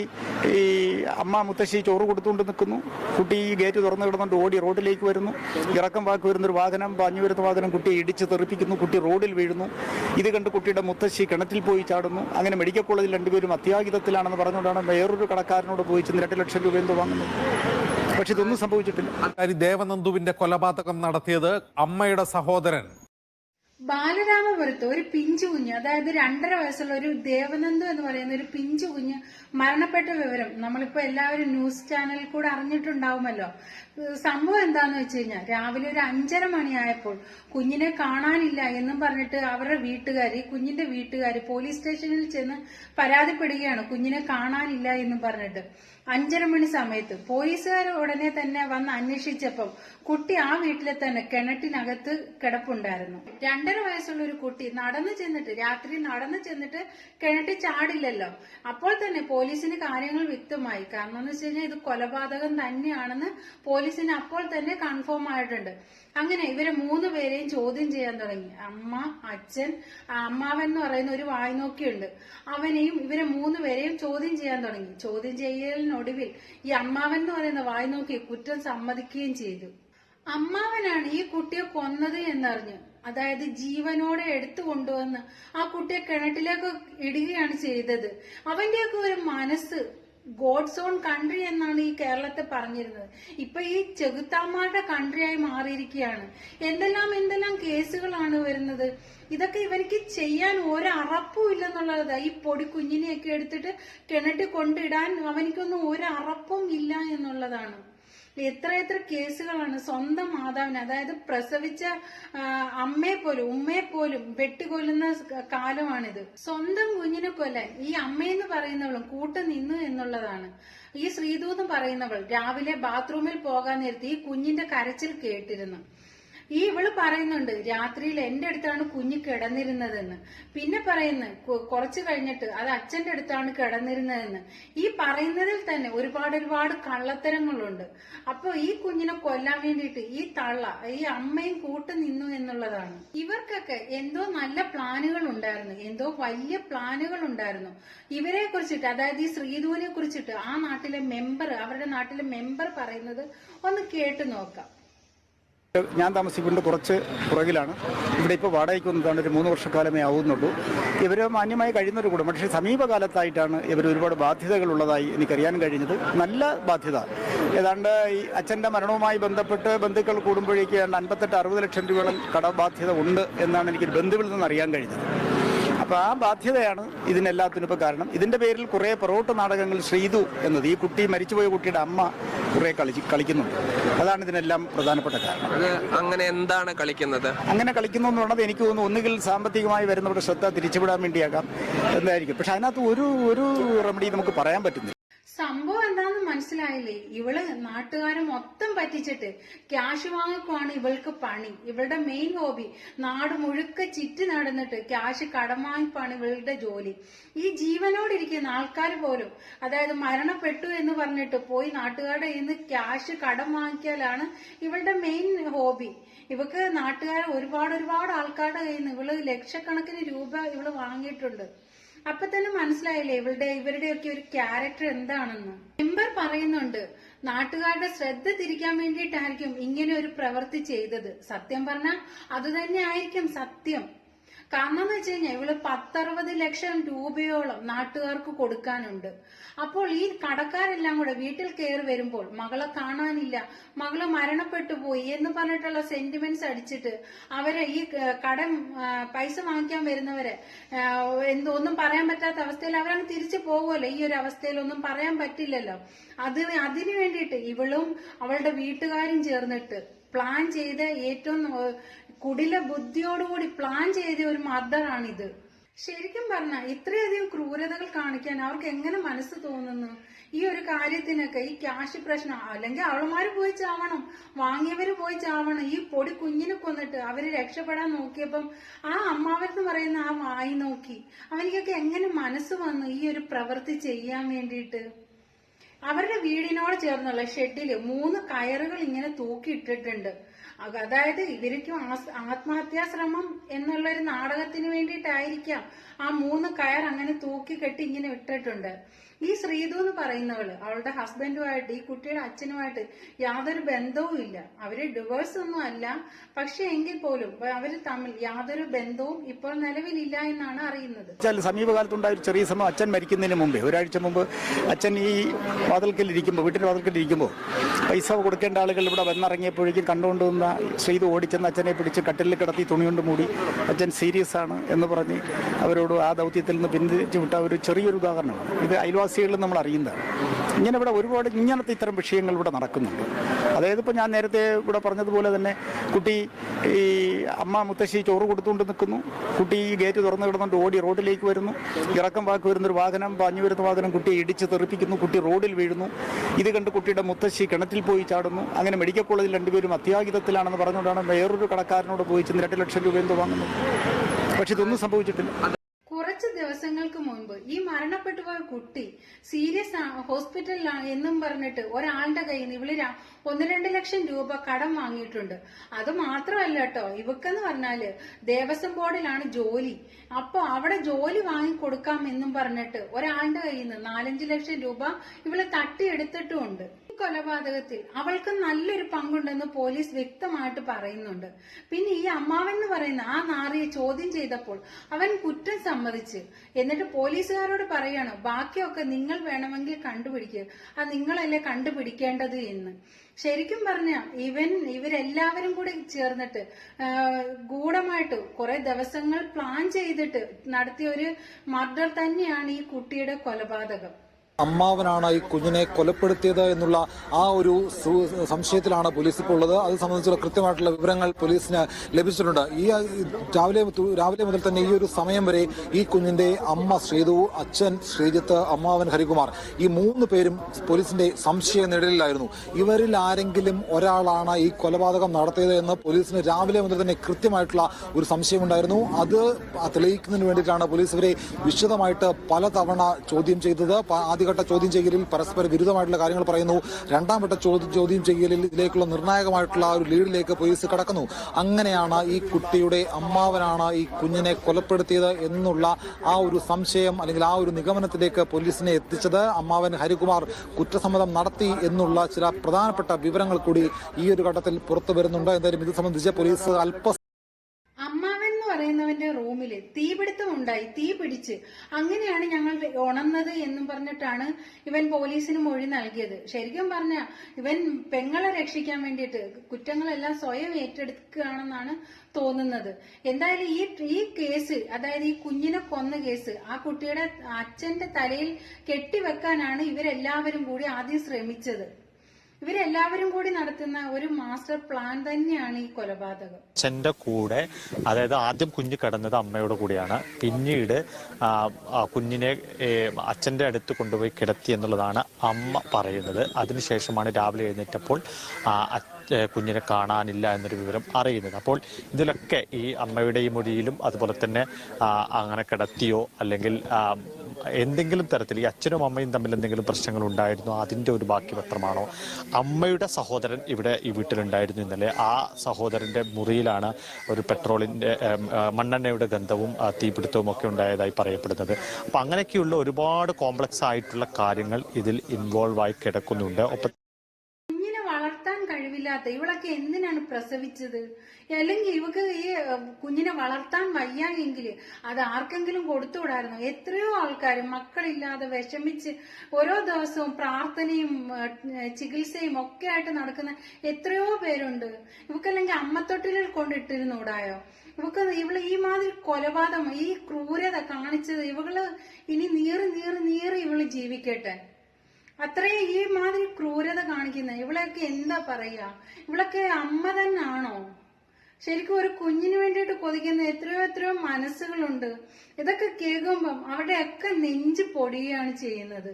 ഈ അമ്മ മുത്തശ്ശി ചോറ് കൊടുത്തുകൊണ്ട് നിൽക്കുന്നു. കുട്ടി ഈ ഗേറ്റ് തുറന്നു കിടന്നുകൊണ്ട് ഓടി റോഡിലേക്ക് വരുന്നു. ഇറക്കം വാക്ക് വരുന്നൊരു വാഹനം പാഞ്ഞു വരുന്ന വാഹനം കുട്ടിയെ ഇടിച്ച് തെറിപ്പിക്കുന്നു. കുട്ടി റോഡിൽ വീഴുന്നു. ഇത് കണ്ട് കുട്ടിയുടെ മുത്തശ്ശി കിണറ്റിൽ പോയി ചാടുന്നു. അങ്ങനെ മെഡിക്കൽ കോളേജിൽ രണ്ടുപേരും അത്യാഹിതത്തിലാണെന്ന് പറഞ്ഞുകൊണ്ടാണ് വേറൊരു കടക്കാരനോട് പോയി ചെന്ന് രണ്ട് ലക്ഷം രൂപ എന്ത് വാങ്ങുന്നത്. പക്ഷെ ഇതൊന്നും സംഭവിച്ചിട്ടില്ല. ദേവനന്ദുവിന്റെ കൊലപാതകം നടത്തിയത് അമ്മയുടെ സഹോദരൻ ബാലരാമപുരത്ത് ഒരു പിഞ്ചു കുഞ്ഞ് അതായത് രണ്ടര വയസ്സുള്ള ഒരു ദേവനന്ദു എന്ന് പറയുന്ന ഒരു പിഞ്ചു കുഞ്ഞ് മരണപ്പെട്ട വിവരം നമ്മളിപ്പോ എല്ലാവരും ന്യൂസ് ചാനലിൽ കൂടെ അറിഞ്ഞിട്ടുണ്ടാവുമല്ലോ. സംഭവം എന്താന്ന് വെച്ച് കഴിഞ്ഞാൽ രാവിലെ ഒരു അഞ്ചര മണിയായപ്പോൾ കുഞ്ഞിനെ കാണാനില്ല എന്നും പറഞ്ഞിട്ട് അവരുടെ വീട്ടുകാർ കുഞ്ഞിന്റെ വീട്ടുകാർ പോലീസ് സ്റ്റേഷനിൽ ചെന്ന് പരാതിപ്പെടുകയാണ് കുഞ്ഞിനെ കാണാനില്ല എന്നും പറഞ്ഞിട്ട്. അഞ്ചര മണി സമയത്ത് പോലീസുകാർ ഉടനെ തന്നെ വന്ന് അന്വേഷിച്ചപ്പോൾ കുട്ടി ആ വീട്ടിലെ തന്നെ കിണറ്റിനകത്ത് കിടപ്പുണ്ടായിരുന്നു. രണ്ടര വയസ്സുള്ള ഒരു കുട്ടി നടന്നു ചെന്നിട്ട് രാത്രി നടന്നു ചെന്നിട്ട് കിണറ്റിൽ ചാടില്ലല്ലോ. അപ്പോൾ തന്നെ പോലീസിന് കാര്യങ്ങൾ വ്യക്തമായി. കാരണം എന്ന് വെച്ച് കഴിഞ്ഞാൽ ഇത് കൊലപാതകം തന്നെയാണെന്ന് പോലീസിന് അപ്പോൾ തന്നെ കൺഫേം ആയിട്ടുണ്ട്. അങ്ങനെ ഇവരെ മൂന്ന് പേരെയും ചോദ്യം ചെയ്യാൻ തുടങ്ങി. അമ്മ അച്ഛൻ അമ്മാവൻ എന്ന് പറയുന്ന ഒരു വായ്നോക്കിയുണ്ട് അവനെയും ഇവരെ മൂന്ന് പേരെയും ചോദ്യം ചെയ്യാൻ തുടങ്ങി. ചോദ്യം ചെയ്യലിനൊടുവിൽ ഈ അമ്മാവൻ എന്ന് പറയുന്ന വായ്നോക്കി കുറ്റം സമ്മതിക്കുകയും ചെയ്തു. അമ്മാവനാണ് ഈ കുട്ടിയെ കൊന്നത് എന്നറിഞ്ഞു അതായത് ജീവനോടെ എടുത്തു കൊണ്ടുവന്ന് ആ കുട്ടിയെ കിണറ്റിലേക്ക് ഇടുകയാണ് ചെയ്തത്. അവന്റെയൊക്കെ ഒരു മനസ്സ് ഗോഡ്സ് ഓൺ കൺട്രി എന്നാണ് ഈ കേരളത്തെ പറഞ്ഞിരുന്നത്. ഇപ്പൊ ഈ ചെകുത്താന്മാരുടെ കൺട്രിയായി മാറിയിരിക്കുകയാണ്. എന്തെല്ലാം എന്തെല്ലാം കേസുകളാണ് വരുന്നത്? ഇതൊക്കെ ഇവർക്ക് ചെയ്യാൻ ഒരു അറപ്പും ഇല്ലെന്നുള്ളതാ. ഈ പൊടി കുഞ്ഞിനെയൊക്കെ എടുത്തിട്ട് കിണറ്റിൽ കൊണ്ടിടാൻ അവനിക്കൊന്നും ഒരു അറപ്പും ഇല്ല എന്നുള്ളതാണ്. എത്ര എത്ര കേസുകളാണ് സ്വന്തം മാതാവിനെ അതായത് പ്രസവിച്ച അമ്മയെ പോലും ഉമ്മയെ പോലും വെട്ടിക്കൊല്ലുന്ന കാലമാണിത്. സ്വന്തം കുഞ്ഞിനെ കൊല്ലാൻ ഈ അമ്മയെന്ന് പറയുന്നവളും കൂട്ടു നിന്നു എന്നുള്ളതാണ്. ഈ ശ്രീദൂതം പറയുന്നവൾ രാവിലെ ബാത്റൂമിൽ പോകാൻ നേരത്തെ ഈ കുഞ്ഞിന്റെ കരച്ചിൽ കേട്ടിരുന്നു. ഈ ഇവൾ പറയുന്നുണ്ട് രാത്രിയിൽ എന്റെ അടുത്താണ് കുഞ്ഞ് കിടന്നിരുന്നതെന്ന്. പിന്നെ പറയുന്നു കുറച്ചു കഴിഞ്ഞിട്ട് അത് അച്ഛന്റെ അടുത്താണ് കിടന്നിരുന്നതെന്ന്. ഈ പറയുന്നതിൽ തന്നെ ഒരുപാട് ഒരുപാട് കള്ളത്തരങ്ങളുണ്ട്. അപ്പൊ ഈ കുഞ്ഞിനെ കൊല്ലാൻ വേണ്ടിയിട്ട് ഈ തള്ള ഈ അമ്മയും കൂട്ട് നിന്നു എന്നുള്ളതാണ്. ഇവർക്കൊക്കെ എന്തോ നല്ല പ്ലാനുകൾ ഉണ്ടായിരുന്നു എന്തോ വലിയ പ്ലാനുകൾ ഉണ്ടായിരുന്നു ഇവരെ കുറിച്ചിട്ട് അതായത് ഈ ശ്രീധുവിനെ കുറിച്ചിട്ട് ആ നാട്ടിലെ മെമ്പർ അവരുടെ നാട്ടിലെ മെമ്പർ പറയുന്നത് ഒന്ന് കേട്ടു നോക്കാം. ഞാൻ താമസിക്കുന്നത് കുറച്ച് പുറകിലാണ്. ഇവിടെ ഇപ്പോൾ വാടകയ്ക്ക് വന്നതാണ് ഒരു മൂന്ന് വർഷക്കാലമേ ആവുന്നുള്ളൂ. ഇവർ മാന്യമായി കഴിയുന്ന ഒരു കുടുംബം. പക്ഷേ സമീപകാലത്തായിട്ടാണ് ഇവർ ഒരുപാട് ബാധ്യതകളുള്ളതായി എനിക്കറിയാൻ കഴിഞ്ഞത്. നല്ല ബാധ്യത. ഏതാണ്ട് ഈ അച്ഛന്റെ മരണവുമായി ബന്ധപ്പെട്ട് ബന്ധുക്കൾ കൂടുമ്പോഴേക്ക് അൻപത്തെട്ട് അറുപത് ലക്ഷം രൂപയോളം കടബാധ്യത ഉണ്ട് എന്നാണ് എനിക്ക് ബന്ധുവിൽ നിന്ന് അറിയാൻ കഴിഞ്ഞത്. അപ്പോൾ ആ ബാധ്യതയാണ് ഇതിനെല്ലാത്തിനും ഇപ്പോൾ കാരണം. ഇതിന്റെ പേരിൽ കുറേ പൊറോട്ട് നാടകങ്ങൾ ശ്രീതു എന്നത് ഈ കുട്ടി മരിച്ചുപോയ കുട്ടിയുടെ അമ്മ കുറേ കളിച്ച് കളിക്കുന്നുണ്ട്. അതാണ് ഇതിനെല്ലാം പ്രധാനപ്പെട്ട കാരണം. അങ്ങനെ എന്താണ് കളിക്കുന്നത്? അങ്ങനെ കളിക്കുന്നു എന്ന് പറഞ്ഞത് എനിക്ക് തോന്നുന്നു ഒന്നുകിൽ സാമ്പത്തികമായി വരുന്നവരുടെ ശ്രദ്ധ തിരിച്ചുവിടാൻ വേണ്ടിയാകാം. എന്തായിരിക്കും? പക്ഷെ അതിനകത്ത് ഒരു ഒരു റെമഡി നമുക്ക് പറയാൻ പറ്റുന്നില്ല. സംഭവം എന്താന്ന് മനസ്സിലായില്ലേ? ഇവൾ നാട്ടുകാരെ മൊത്തം പറ്റിച്ചിട്ട് ക്യാഷ് വാങ്ങിക്കുവാണ് ഇവൾക്ക് പണി. ഇവളുടെ മെയിൻ ഹോബി നാട് മുഴുക്ക ചുറ്റി നടന്നിട്ട് ക്യാഷ് കടം വാങ്ങിപ്പാണ് ഇവളുടെ ജോലി. ഈ ജീവനോടിരിക്കുന്ന ആൾക്കാർ പോലും അതായത് മരണപ്പെട്ടു എന്ന് പറഞ്ഞിട്ട് പോയി നാട്ടുകാരുടെ ഇന്ന് ക്യാഷ് കടം വാങ്ങിക്കലാണ് ഇവളുടെ മെയിൻ ഹോബി ഇവക്ക് നാട്ടുകാരെ ഒരുപാട് ഒരുപാട് ആൾക്കാരുടെ കയ്യിൽ നിന്ന് ഇവൾ ലക്ഷക്കണക്കിന് രൂപ ഇവൾ വാങ്ങിയിട്ടുണ്ട്. അപ്പൊ തന്നെ മനസ്സിലായില്ലേ ഇവളുടെ ഇവരുടെയൊക്കെ ഒരു ക്യാരക്ടർ എന്താണെന്ന്. മെമ്പർ പറയുന്നുണ്ട് നാട്ടുകാരുടെ ശ്രദ്ധ തിരിക്കാൻ വേണ്ടിയിട്ടായിരിക്കും ഇങ്ങനെ ഒരു പ്രവൃത്തി ചെയ്തത്. സത്യം പറഞ്ഞാൽ അത് തന്നെ ആയിരിക്കും സത്യം. കാരണം എന്ന് വെച്ച് കഴിഞ്ഞാൽ ഇവൾ പത്തറുപത് ലക്ഷം രൂപയോളം നാട്ടുകാർക്ക് കൊടുക്കാനുണ്ട്. അപ്പോൾ ഈ കടക്കാരെല്ലാം കൂടെ വീട്ടിൽ കയറി വരുമ്പോൾ മകളെ കാണാനില്ല മകൾ മരണപ്പെട്ടു പോയി എന്ന് പറഞ്ഞിട്ടുള്ള സെന്റിമെന്റ്സ് അടിച്ചിട്ട് അവരെ ഈ കട പൈസ വാങ്ങിക്കാൻ വരുന്നവരെ എന്തൊന്നും പറയാൻ പറ്റാത്ത അവസ്ഥയിൽ അവരങ്ങ് തിരിച്ചു പോകുമല്ലോ. ഈ ഒരു അവസ്ഥയിലൊന്നും പറയാൻ പറ്റില്ലല്ലോ. അത് അതിനു വേണ്ടിയിട്ട് ഇവളും അവളുടെ വീട്ടുകാരും ചേർന്നിട്ട് പ്ലാൻ ചെയ്ത് ഏറ്റവും കുടില ബുദ്ധിയോടുകൂടി പ്ലാൻ ചെയ്ത ഒരു മർഡറാണിത് ശരിക്കും പറഞ്ഞ ഇത്രയധികം ക്രൂരതകൾ കാണിക്കാൻ അവർക്ക് എങ്ങനെ മനസ്സ് തോന്നുന്നു? ഈ ഒരു കാര്യത്തിനൊക്കെ ഈ ക്യാഷ് പ്രശ്നം അല്ലെങ്കിൽ അവളുമാര് പോയി ചാവണം വാങ്ങിയവര് പോയി ചാവണം ഈ പൊടി കുഞ്ഞിനെ കൊന്നിട്ട് അവർ രക്ഷപ്പെടാൻ നോക്കിയപ്പം ആ അമ്മാവരെന്ന് പറയുന്ന ആ വായി നോക്കി അവനിക്കൊക്കെ എങ്ങനെ മനസ്സ് വന്നു ഈ ഒരു പ്രവൃത്തി ചെയ്യാൻ വേണ്ടിയിട്ട്? അവരുടെ വീടിനോട് ചേർന്നുള്ള ഷെഡിൽ മൂന്ന് കയറുകൾ ഇങ്ങനെ തൂക്കിയിട്ടിട്ടുണ്ട്. അതായത് ഇവർക്കും ആത്മഹത്യാശ്രമം ആത്മഹത്യാ ശ്രമം എന്നുള്ള ഒരു നാടകത്തിന് വേണ്ടിയിട്ടായിരിക്കാം ആ മൂന്ന് കയർ അങ്ങനെ തൂക്കി കെട്ടി ഇങ്ങനെ ഇട്ടിട്ടുണ്ട്. ഈ ശ്രീതു എന്ന് പറയുന്നവൾ അവളുടെ ഹസ്ബൻഡുമായിട്ട് ഈ കുട്ടിയുടെ അച്ഛനുമായിട്ട് യാതൊരു ബന്ധവും ഇല്ല. അവർ ഡിവോഴ്സ് ഒന്നും അല്ല. പക്ഷെ എങ്കിൽ പോലും അവർ തമ്മിൽ യാതൊരു ബന്ധവും ഇപ്പോൾ നിലവിലില്ല എന്നാണ് അറിയുന്നത്. സമീപകാലത്തുണ്ടായ ചെറിയ സമയം അച്ഛൻ മരിക്കുന്നതിന് മുമ്പേ. ഒരാഴ്ച മുമ്പ് അച്ഛൻ ഈ വാതിൽക്കൽ ഇരിക്കുമ്പോൾ വീട്ടിന്റെ വാതിൽക്കൽ ഇരിക്കുമ്പോൾ പൈസ കൊടുക്കേണ്ട ആളുകൾ ഇവിടെ വന്നിറങ്ങിയപ്പോഴേക്കും കണ്ടുകൊണ്ട് വന്ന ശ്രീത് ഓടിച്ചെന്ന് അച്ഛനെ പിടിച്ച് കട്ടിലിൽ കിടത്തി തുണി കൊണ്ട് മൂടി അച്ഛൻ സീരിയസ് ആണ് എന്ന് പറഞ്ഞ് അവരോട് ആ ദൗത്യത്തിൽ നിന്ന് പിന്തിരിച്ചു വിട്ട ഒരു ചെറിയൊരു ഉദാഹരണമാണ്. ഇത് അയൽവാസികളിൽ നമ്മൾ അറിയുന്നതാണ്. ഇങ്ങനെ ഇവിടെ ഒരുപാട് ഇങ്ങനത്തെ ഇത്തരം വിഷയങ്ങൾ ഇവിടെ നടക്കുന്നുണ്ട്. അതായത് ഇപ്പോൾ ഞാൻ നേരത്തെ ഇവിടെ പറഞ്ഞതുപോലെ തന്നെ കുട്ടി ഈ അമ്മ മുത്തശ്ശി ചോറ് കൊടുത്തുകൊണ്ട് നിൽക്കുന്നു. കുട്ടി ഈ ഗേറ്റ് തുറന്നു കിടന്നുകൊണ്ട് ഓടി റോഡിലേക്ക് വരുന്നു. ഇറക്കം വാക്ക് വരുന്നൊരു വാഹനം പാഞ്ഞു വരുന്ന വാഹനം കുട്ടിയെ ഇടിച്ച് തെറിപ്പിക്കുന്നു. കുട്ടി റോഡിൽ വീഴുന്നു. ഇത് കണ്ട് കുട്ടിയുടെ മുത്തശ്ശി കിണറ്റിൽ പോയി ചാടുന്നു. അങ്ങനെ മെഡിക്കൽ കോളേജിൽ രണ്ടുപേരും അത്യാഹിതത്തിലാണെന്ന് പറഞ്ഞുകൊണ്ടാണ് വേറൊരു കടക്കാരനോട് പോയി ചെന്ന് രണ്ട് ലക്ഷം രൂപ എന്ത് വാങ്ങുന്നത്. പക്ഷെ ഇതൊന്നും സംഭവിച്ചിട്ടില്ല. കുറച്ച് ദിവസങ്ങൾക്ക് മുൻപ് ഈ മരണപ്പെട്ടു പോയ കുട്ടി സീരിയസ് ഹോസ്പിറ്റലിലാണ് എന്നും പറഞ്ഞിട്ട് ഒരാളുടെ കയ്യിൽ നിന്ന് ഇവൾ ഒന്ന് രണ്ട് ലക്ഷം രൂപ കടം വാങ്ങിയിട്ടുണ്ട്. അത് മാത്രമല്ല കേട്ടോ ഇവക്കെന്ന് പറഞ്ഞാൽ ദേവസ്വം ബോർഡിലാണ് ജോലി. അപ്പൊ അവിടെ ജോലി വാങ്ങി കൊടുക്കാം എന്നും പറഞ്ഞിട്ട് ഒരാളുടെ കയ്യിൽ നിന്ന് നാലഞ്ച് ലക്ഷം രൂപ ഇവൾ തട്ടിയെടുത്തിട്ടുമുണ്ട് കൊലപാതകത്തിൽ അവൾക്ക് നല്ലൊരു പങ്കുണ്ടെന്ന് പോലീസ് വ്യക്തമായിട്ട് പറയുന്നുണ്ട്. പിന്നെ ഈ അമ്മാവൻ എന്ന് പറയുന്ന ആ നാറിയെ ചോദ്യം ചെയ്തപ്പോൾ അവൻ കുറ്റം സമ്മതിച്ച് എന്നിട്ട് പോലീസുകാരോട് പറയാണ് ബാക്കിയൊക്കെ നിങ്ങൾ വേണമെങ്കിൽ കണ്ടുപിടിക്കുക അത് നിങ്ങളല്ലേ കണ്ടുപിടിക്കേണ്ടത് എന്ന്. ശരിക്കും പറഞ്ഞ ഇവൻ ഇവരെല്ലാവരും കൂടി ചേർന്നിട്ട് ഗൂഢമായിട്ട് കുറെ ദിവസങ്ങൾ പ്ലാൻ ചെയ്തിട്ട് നടത്തിയ ഒരു മർഡർ തന്നെയാണ് ഈ കുട്ടിയുടെ കൊലപാതകം. അമ്മാവനാണ് ഈ കുഞ്ഞിനെ കൊലപ്പെടുത്തിയത് എന്നുള്ള ആ ഒരു സംശയത്തിലാണ് പോലീസ് ഇപ്പോൾ ഉള്ളത് അത് സംബന്ധിച്ചുള്ള കൃത്യമായിട്ടുള്ള വിവരങ്ങൾ പോലീസിന് ലഭിച്ചിട്ടുണ്ട്. ഈ രാവിലെ രാവിലെ മുതൽ തന്നെ ഈ ഒരു സമയം വരെ ഈ കുഞ്ഞിന്റെ അമ്മ ശ്രീതു അച്ഛൻ ശ്രീജിത്ത് അമ്മാവൻ ഹരികുമാർ ഈ മൂന്ന് പേരും പോലീസിന്റെ സംശയ നിഴലിലായിരുന്നു. ഇവരിൽ ആരെങ്കിലും ഒരാളാണ് ഈ കൊലപാതകം നടത്തിയത് എന്ന് പോലീസിന് രാവിലെ മുതൽ തന്നെ കൃത്യമായിട്ടുള്ള ഒരു സംശയമുണ്ടായിരുന്നു. അത് തെളിയിക്കുന്നതിന് വേണ്ടിയിട്ടാണ് പോലീസ് ഇവരെ വിശദമായിട്ട് പലതവണ ചോദ്യം ചെയ്തത്. പ- ആദ്യഘട്ട ചോദ്യം ചെയ്യലിൽ പരസ്പര വിരുദ്ധമായിട്ടുള്ള കാര്യങ്ങൾ പറയുന്നു. രണ്ടാം വട്ട ചോദ്യം ചെയ്യലിൽ ഇതിലേക്കുള്ള നിർണായകമായിട്ടുള്ള ഒരു ലീഡിലേക്ക് പോലീസ് കടക്കുന്നു. അങ്ങനെയാണ് ഈ കുട്ടിയുടെ അമ്മാവനാണ് ഈ കുഞ്ഞിനെ കൊലപ്പെടുത്തിയത് എന്നുള്ള ആ ഒരു സംശയം അല്ലെങ്കിൽ ആ ഒരു നിഗമനത്തിലേക്ക് പോലീസിനെ എത്തിച്ചത് അമ്മാവൻ ഹരികുമാർ കുറ്റസമ്മതം നടത്തി എന്നുള്ള ചില പ്രധാനപ്പെട്ട വിവരങ്ങൾ കൂടി ഈ ഒരു ഘട്ടത്തിൽ പുറത്തു വരുന്നുണ്ട്. എന്തായാലും ഇത് സംബന്ധിച്ച് പോലീസ് അല്പ പറയുന്നവന്റെ റൂമിൽ തീപിടുത്തം ഉണ്ടായി തീ പിടിച്ച്. അങ്ങനെയാണ് ഞങ്ങൾ ഉണർന്നത് എന്നും പറഞ്ഞിട്ടാണ് ഇവൻ പോലീസിന് മൊഴി നൽകിയത്. ശരിക്കും പറഞ്ഞ ഇവൻ പെങ്ങളെ രക്ഷിക്കാൻ വേണ്ടിയിട്ട് കുറ്റങ്ങളെല്ലാം സ്വയം ഏറ്റെടുക്കുകയാണെന്നാണ് തോന്നുന്നത്. എന്തായാലും ഈ ഈ കേസ് അതായത് ഈ കുഞ്ഞിനെ കൊന്ന കേസ് ആ കുട്ടിയുടെ അച്ഛന്റെ തലയിൽ കെട്ടിവെക്കാനാണ് ഇവരെല്ലാവരും കൂടി ആദ്യം ശ്രമിച്ചത്. ഇവരെല്ലാവരും കൂടി നടത്തുന്ന ഒരു മാസ്റ്റർ പ്ലാൻ തന്നെയാണ് ഈ കൊലപാതകം. അച്ഛന്റെ കൂടെ അതായത് ആദ്യം കുഞ്ഞ് കടന്നത് അമ്മയുടെ കൂടെയാണ്. പിന്നീട് കുഞ്ഞിനെ അച്ഛന്റെ അടുത്ത് കൊണ്ടുപോയി കിടത്തി എന്നുള്ളതാണ് അമ്മ പറയുന്നത്. അതിനുശേഷമാണ് രാവിലെ എഴുന്നേറ്റപ്പോൾ കുഞ്ഞിനെ കാണാനില്ല എന്നൊരു വിവരം അറിയുന്നത്. അപ്പോൾ ഇതിലൊക്കെ ഈ അമ്മയുടെ മുടിയിലും അതുപോലെ തന്നെ അങ്ങനെ കിടത്തിയോ അല്ലെങ്കിൽ എന്തെങ്കിലും തരത്തിൽ ഈ അച്ഛനും അമ്മയും തമ്മിൽ എന്തെങ്കിലും പ്രശ്നങ്ങൾ ഉണ്ടായിരുന്നു? അതിന്റെ ഒരു ബാക്കി പത്രമാണോ അമ്മയുടെ സഹോദരൻ ഇവിടെ ഈ വീട്ടിലുണ്ടായിരുന്നു ഇന്നലെ. ആ സഹോദരന്റെ മുറിയിലാണ് ഒരു പെട്രോളിന്റെ മണ്ണെണ്ണയുടെ ഗന്ധവും തീപിടുത്തവും ഒക്കെ ഉണ്ടായതായി പറയപ്പെടുന്നത്. അപ്പം അങ്ങനെയൊക്കെയുള്ള ഒരുപാട് കോംപ്ലക്സ് ആയിട്ടുള്ള കാര്യങ്ങൾ ഇതിൽ ഇൻവോൾവ് ആയി കിടക്കുന്നുണ്ട്. ഒപ്പം കഴിവില്ലാത്ത ഇവളൊക്കെ എന്തിനാണ് പ്രസവിച്ചത്? അല്ലെങ്കിൽ ഇവക്ക് ഈ കുഞ്ഞിനെ വളർത്താൻ വയ്യായെങ്കിൽ അത് ആർക്കെങ്കിലും കൊടുത്തുവിടായിരുന്നു? എത്രയോ ആൾക്കാർ മക്കളില്ലാതെ വിഷമിച്ച് ഓരോ ദിവസവും പ്രാർത്ഥനയും ചികിത്സയും ഒക്കെ ആയിട്ട് നടക്കുന്ന എത്രയോ പേരുണ്ട്. ഇവക്കല്ലെങ്കിൽ അമ്മത്തൊട്ടിലിൽ കൊണ്ടിട്ടിരുന്നൂടായോ? ഇവക്ക് ഇവൾ ഈ മാതിരി കൊലപാതകം ഈ ക്രൂരത കാണിച്ചത് ഇവൾ ഇനി നീറി നീറി നീറി ഇവൾ ജീവിക്കട്ടെ. അത്രയും ഈ മാതിരി ക്രൂരത കാണിക്കുന്ന ഇവളൊക്കെ എന്താ പറയാ? ഇവളൊക്കെ അമ്മ തന്നെയാണോ ശരിക്കും ഒരു കുഞ്ഞിന് വേണ്ടിയിട്ട് കൊതിക്കുന്ന എത്രയോ എത്രയോ മനസ്സുകളുണ്ട്. ഇതൊക്കെ കേൾക്കുമ്പം അവിടെയൊക്കെ നെഞ്ച് പൊടിയുകയാണ് ചെയ്യുന്നത്.